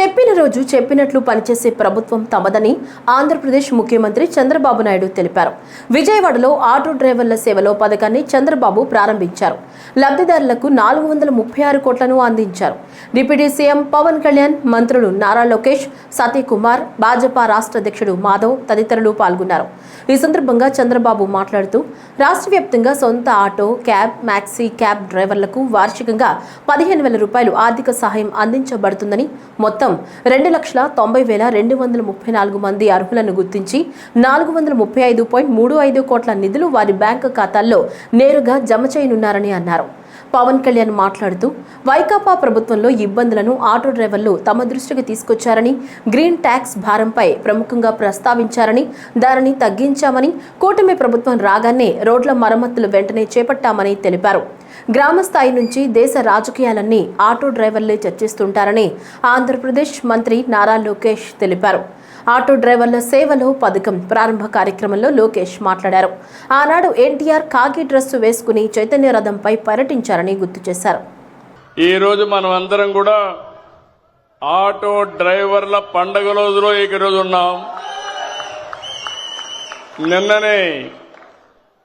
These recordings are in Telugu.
చెప్పిన రోజు చెప్పినట్లు పనిచేసే ప్రభుత్వం తమదని ఆంధ్రప్రదేశ్ ముఖ్యమంత్రి చంద్రబాబు నాయుడు తెలిపారు. విజయవాడలో ఆటో డ్రైవర్ల సేవలో పథకాన్ని చంద్రబాబు ప్రారంభించారు. లబ్ధిదారులకు నాలుగు వందల ముప్పై ఆరు కోట్లను అందించారు. డిప్యూటీ సీఎం పవన్ కళ్యాణ్ మంత్రులు నారా లోకేష్ సతీకుమార్ భాజపా రాష్ట్ర అధ్యక్షుడు మాధవ్ తదితరులు పాల్గొన్నారు. ఈ సందర్భంగా చంద్రబాబు మాట్లాడుతూ రాష్ట్ర వ్యాప్తంగా సొంత ఆటో క్యాబ్ మ్యాక్సీ క్యాబ్ డ్రైవర్లకు వార్షికంగా పదిహేను వేల రూపాయలు ఆర్థిక సహాయం అందించబడుతుందని మొత్తం రెండు లక్షల తొంభై వేల రెండు వందల ముప్పై నాలుగు మంది అర్హులను గుర్తించి నాలుగు వందల ముప్పై ఐదు పాయింట్ మూడు ఐదు కోట్ల నిధులు వారి బ్యాంకు ఖాతాల్లో నేరుగా జమ చేయనున్నారని అన్నారు. పవన్ కళ్యాణ్ మాట్లాడుతూ వైకాపా ప్రభుత్వంలో ఇబ్బందులను ఆటో డ్రైవర్లు తమ దృష్టికి తీసుకొచ్చారని గ్రీన్ ట్యాక్స్ భారంపై ప్రముఖంగా ప్రస్తావించారని దానిని తగ్గించామని కూటమి ప్రభుత్వం రాగానే రోడ్ల మరమ్మతులు వెంటనే చేపట్టామని తెలిపారు. గ్రామ స్థాయి నుంచి దేశ రాజకీయాలన్నీ ఆటో డ్రైవర్లే చర్చిస్తుంటారని ఆంధ్రప్రదేశ్ మంత్రి నారా లోకేష్ తెలిపారు. ఆటో డ్రైవర్ల సేవలో పథకం ప్రారంభ కార్యక్రమంలో లోకేష్ మాట్లాడారు. ఆనాడు ఎన్టీఆర్ కాకి డ్రెస్సు వేసుకుని చైతన్య రథంపై పర్యటించారని గుర్తు చేశారు. ఈ రోజు మనం అందరం కూడా ఆటో డ్రైవర్ల పండగ రోజులో ఈ రోజు ఉన్నాం. నిన్ననే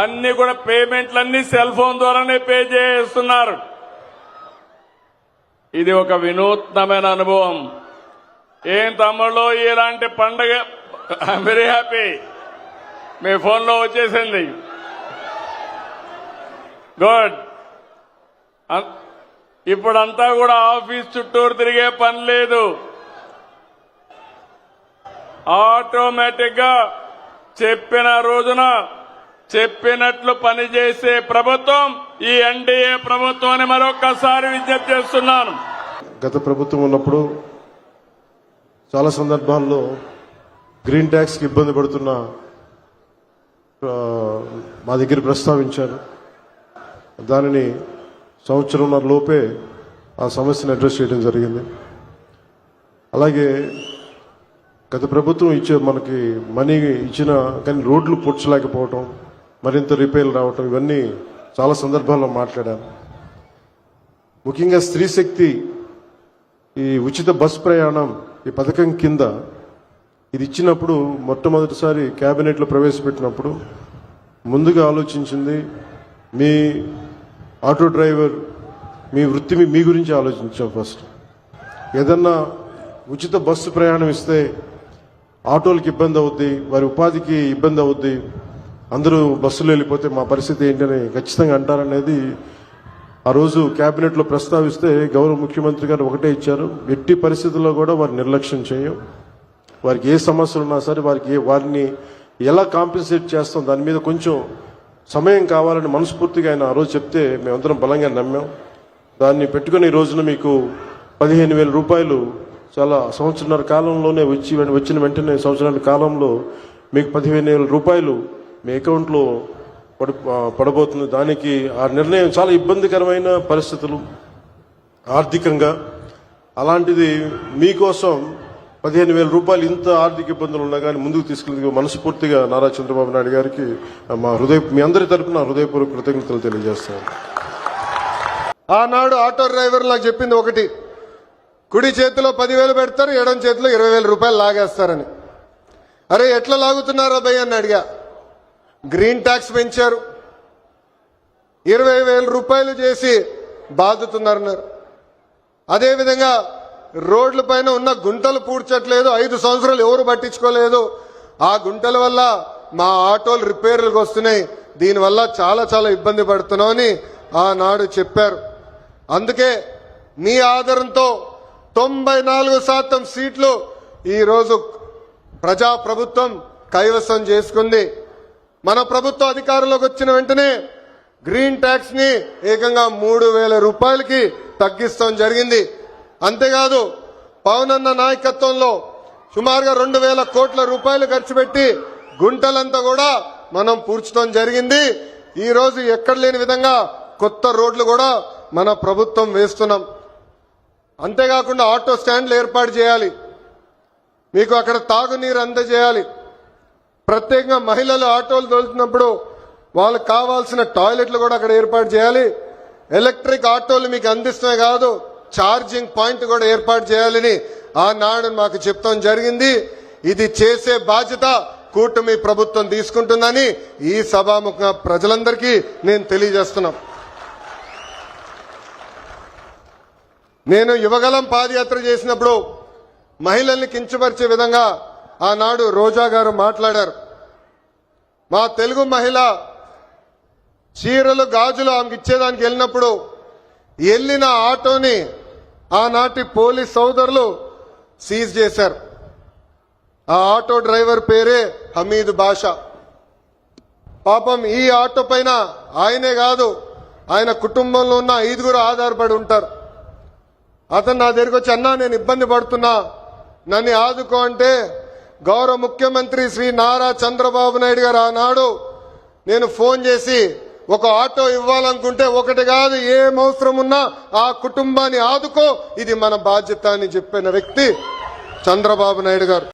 అన్ని కూడా పేమెంట్లన్నీ సెల్ ఫోన్ ద్వారానే పే చేస్తున్నారు. ఇది ఒక వినూత్నమైన అనుభవం. ఏం తమ్ముళ్ళు ఇలాంటి పండగ వెరీ హ్యాపీ మీ ఫోన్లో వచ్చేసింది. గుడ్ ఇప్పుడంతా కూడా ఆఫీస్ చుట్టూరు తిరిగే పని లేదు. ఆటోమేటిక్గా చెప్పిన రోజున చెప్పినట్లు పనిచేసే ప్రభుత్వం ఈ ఎన్డీఏ ప్రభుత్వం అని మరొకసారి విజ్ఞప్తి చేస్తున్నాను. గత ప్రభుత్వం ఉన్నప్పుడు చాలా సందర్భాల్లో గ్రీన్ ట్యాక్స్కి ఇబ్బంది పడుతున్న మా దగ్గర ప్రస్తావించారు. దానిని సంవత్సరంన్నర లోపే ఆ సమస్యను అడ్రస్ చేయడం జరిగింది. అలాగే గత ప్రభుత్వం ఇచ్చే మనకి మనీ ఇచ్చిన కానీ రోడ్లు పూడ్చలేకపోవటం మరింత రిపేర్లు రావటం ఇవన్నీ చాలా సందర్భాల్లో మాట్లాడాను. ముఖ్యంగా స్త్రీ శక్తి ఈ ఉచిత బస్ ప్రయాణం ఈ పథకం కింద ఇది ఇచ్చినప్పుడు మొట్టమొదటిసారి క్యాబినెట్లో ప్రవేశపెట్టినప్పుడు ముందుగా ఆలోచించింది మీ ఆటో డ్రైవర్ మీ వృత్తి మీ- మీ గురించి ఆలోచించాం ఫస్ట్. ఏదన్నా ఉచిత బస్సు ప్రయాణం ఇస్తే ఆటోలకు ఇబ్బంది అవుద్ది వారి ఉపాధికి ఇబ్బంది అవుద్ది అందరూ బస్సులో వెళ్ళిపోతే మా పరిస్థితి ఏంటని ఖచ్చితంగా అంటారనేది ఆ రోజు కేబినెట్లో ప్రస్తావిస్తే గౌరవ ముఖ్యమంత్రి గారు ఒకటే ఇచ్చారు. ఎట్టి పరిస్థితుల్లో కూడా వారు నిర్లక్ష్యం చేయం వారికి ఏ సమస్యలు ఉన్నా సరే వారికి ఏ- వారిని ఎలా కాంపెన్సేట్ చేస్తాం దాని మీద కొంచెం సమయం కావాలని మనస్ఫూర్తిగా ఆయన ఆ రోజు చెప్తే మేమందరం బలంగా నమ్మాం. దాన్ని పెట్టుకుని ఈ రోజున మీకు పదిహేను వేల రూపాయలు చాలా సంవత్సరాల కాలంలోనే వచ్చి వచ్చిన వెంటనే సంవత్సరాల కాలంలో మీకు పదిహేను వేల రూపాయలు మీ అకౌంట్లో పడి పడబోతుంది. దానికి ఆ నిర్ణయం చాలా ఇబ్బందికరమైన పరిస్థితులు. ఆర్థికంగా అలాంటిది మీకోసం పదిహేను వేల రూపాయలు ఇంత ఆర్థిక ఇబ్బందులు ఉన్నా కానీ ముందుకు తీసుకెళ్ళి మనస్ఫూర్తిగా నారా చంద్రబాబు నాయుడు గారికి మా హృదయ మీ అందరి తరపున హృదయపూర్వక కృతజ్ఞతలు తెలియజేస్తాను. ఆనాడు ఆటో డ్రైవర్ నాకు చెప్పింది ఒకటి. కుడి చేతిలో పదివేలు పెడతారు ఎడం చేతిలో ఇరవై వేల రూపాయలు లాగేస్తారని. అరే ఎట్లా లాగుతున్నారా భయ్య అని అడిగా. గ్రీన్ ట్యాక్స్ పెంచారు. ఇరవై వేల రూపాయలు చేసి బాదుతున్నారన్నారు. అదేవిధంగా రోడ్ల పైన ఉన్న గుంటలు పూడ్చట్లేదు. ఐదు సంవత్సరాలు ఎవరు పట్టించుకోలేదు. ఆ గుంటల వల్ల మా ఆటోలు రిపేర్లకు వస్తున్నాయి. దీనివల్ల చాలా చాలా ఇబ్బంది పడుతున్నామని ఆనాడు చెప్పారు. అందుకే మీ ఆధారంతో తొంభై నాలుగు శాతం సీట్లు ఈరోజు ప్రజా ప్రభుత్వం కైవసం చేసుకుంది. మన ప్రభుత్వం అధికారంలోకి వచ్చిన వెంటనే గ్రీన్ ట్యాక్స్ని ఏకంగా మూడు వేల రూపాయలకి తగ్గిస్తాం జరిగింది. అంతేకాదు పవన్ అన్న నాయకత్వంలో సుమారుగా రెండు వేల కోట్ల రూపాయలు ఖర్చు పెట్టి గుంటలంతా కూడా మనం పూడ్చడం జరిగింది. ఈ రోజు ఎక్కడ లేని విధంగా కొత్త రోడ్లు కూడా మన ప్రభుత్వం వేస్తున్నాం. అంతేకాకుండా ఆటో స్టాండ్లు ఏర్పాటు చేయాలి. మీకు అక్కడ తాగునీరు అందజేయాలి. ప్రత్యేకంగా మహిళలు ఆటోలు తోలుతున్నప్పుడు వాళ్ళకి కావాల్సిన టాయిలెట్లు కూడా అక్కడ ఏర్పాటు చేయాలి. ఎలక్ట్రిక్ ఆటోలు మీకు అందిస్తే కాదు. ఛార్జింగ్ పాయింట్ కూడా ఏర్పాటు చేయాలని ఆనాడు మాకు చెప్తాం జరిగింది. ఇది చేసే బాధ్యత కూటమి ప్రభుత్వం తీసుకుంటుందని ఈ సభాముఖ ప్రజలందరికీ నేను తెలియజేస్తున్నాం. నేను యువగలం పాదయాత్ర చేసినప్పుడు మహిళల్ని కించపరిచే విధంగా ఆనాడు రోజా గారు మాట్లాడారు. మా తెలుగు మహిళ చీరలు గాజులు ఆమెకి ఇచ్చేదానికి వెళ్ళినప్పుడు వెళ్ళిన ఆటోని ఆనాటి పోలీస్ సోదరులు సీజ్ చేశారు. ఆ ఆటో డ్రైవర్ పేరే హమీద్ బాషా. పాపం ఈ ఆటో పైన ఆయనే కాదు ఆయన కుటుంబంలో ఉన్న ఐదుగురు ఆధారపడి ఉంటారు. అతను నా దగ్గరికి వచ్చి అన్నా నేను ఇబ్బంది పడుతున్నా. నన్ను ఆదుకో అంటే గౌరవ ముఖ్యమంత్రి శ్రీ నారా చంద్రబాబు నాయుడు గారు ఆనాడు నేను ఫోన్ చేసి ఒక ఆటో ఇవ్వాలనుకుంటే ఒకటి కాదు ఏం అవసరం ఉన్నా ఆ కుటుంబాన్ని ఆదుకో ఇది మన బాధ్యత అని చెప్పిన వ్యక్తి చంద్రబాబు నాయుడు గారు.